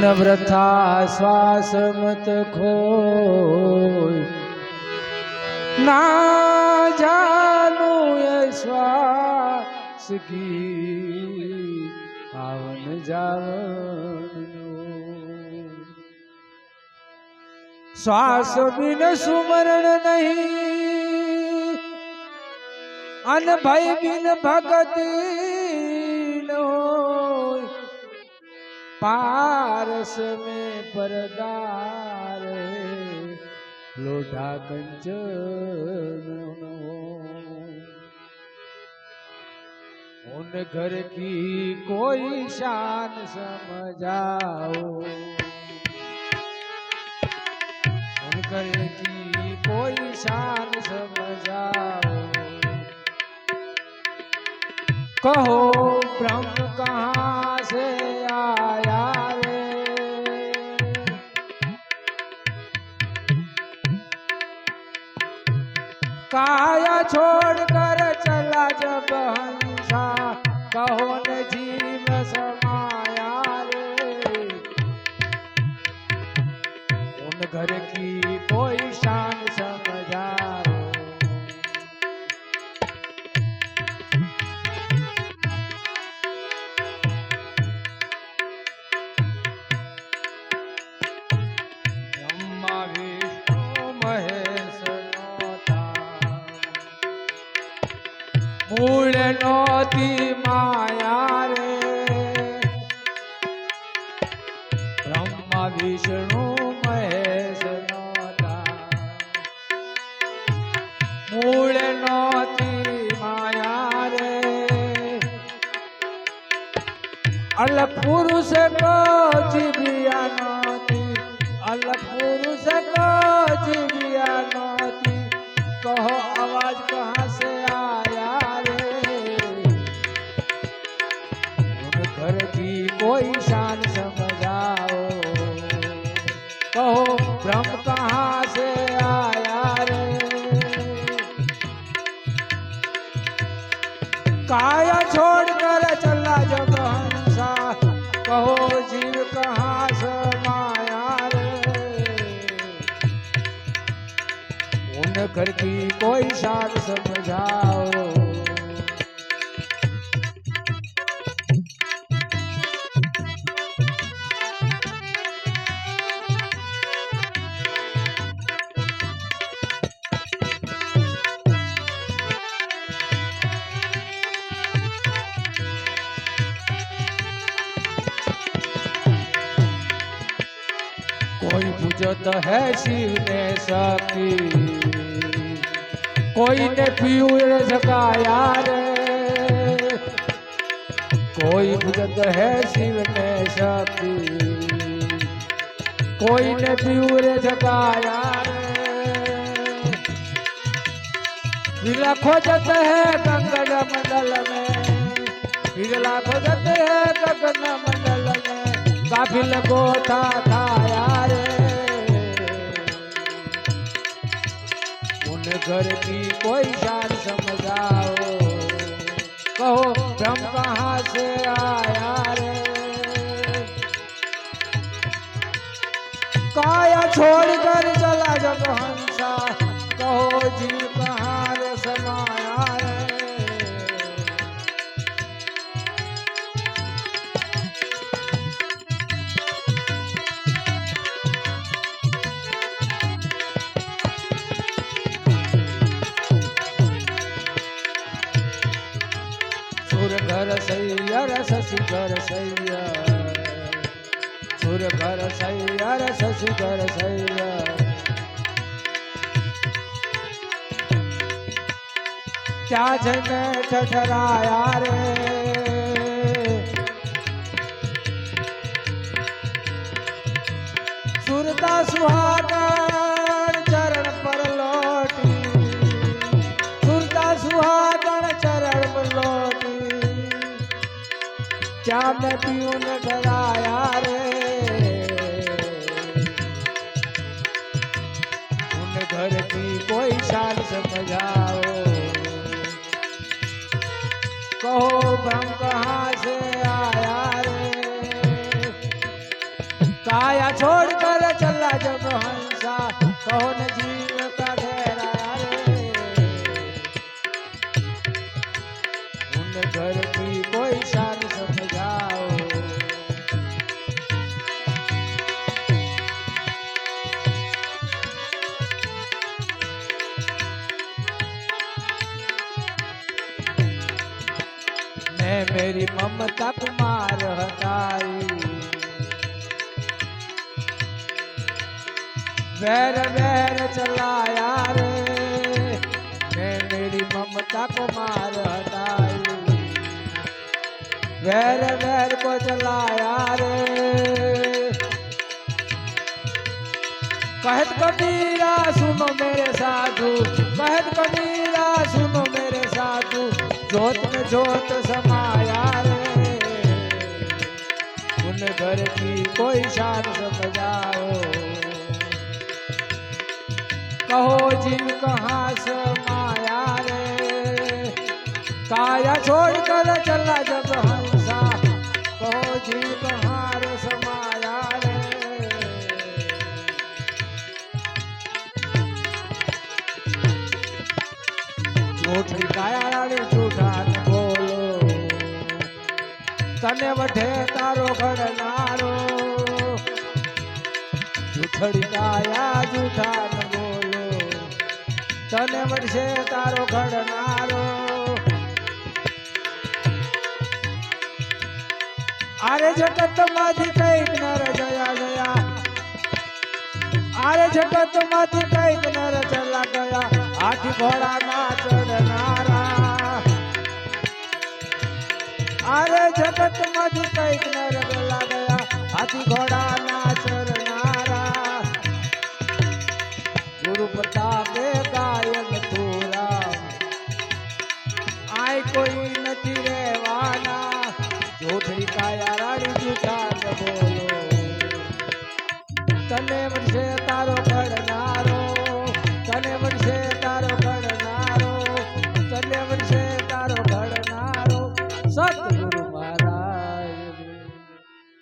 मन व्रथा श्वास मत खो ना जानू श्वास की आवन जावन श्वास बिन सुमरण नहीं अन भय बिन भगत नो। पारस में परदार लोटा कंचन उन घर की कोई शान समझाओ। उन घर की कोई शान समझाओ। कहो ब्रह्म कहाँ काया छोड़कर चला जब हंसा, कहो न जीव समाया रे। उन घर की कोई शान समझाओ મૂળ નોતી માયા રે બ્રહ્મા વિષ્ણુ મહેશ નોતા મૂળ નોતી માયા રે અલ પુરુષ કો જીવ્યા उन घर की कोई शान समझाओ। कोई पूजत है शिव ने शक्ति कोई ने पीर झकाया रे। कोई पूजत है शिव ने शक्ति कोई ने पीर झकाया रे। विरला खोजत है कंगन मंडल में। विरला खोजत है गगन मंडल में। काफिल गोथा था रे। घर की कोई शान समझाओ। कहो ब्रह्म कहाँ से आया रे? काया छोड़कर चला जब हंसा सैयर शशि घर सुर घर सैयर शशि घर सैयर। क्या जन ठठराया रे? सुरता सुहागण क्या मैं पीऊं डराया रे। उन घर की कोई शान समझाओ। कहो ब्रह्म कहाँ से आया रे? जब हंसा कौन जीव का घेरा रे। उन घर की मैं मेरी ममता कुमार हटाई वैर वैर चलाया रे मैं मेरी ममता को मार हटाई वैर वैर को चलाया रे। कहत कबीरा, सुनो मेरे साधु, कहत कबीरा, सुनो मेरे साधु, जोत में जोत उन घर की कोई शान समझाओ कहो जीव कहाँ समाया रे काया छोड़ कर चला जब हंसा कहो जीव कहाँ रे समाया रे તને વઢે તારો ઘડનારો જૂઠડી કાયા જૂઠા ન બોલો તને વઢશે તારો ઘડનારો આરે જગતમાંથી કંઈક નર જયા જયા આરે જગતમાંથી કંઈક નર ચલા ગયા. હાથી ઘોડા ના ચડનારા अरे जगत मधु तो कैक नर गया। हाथी घोड़ा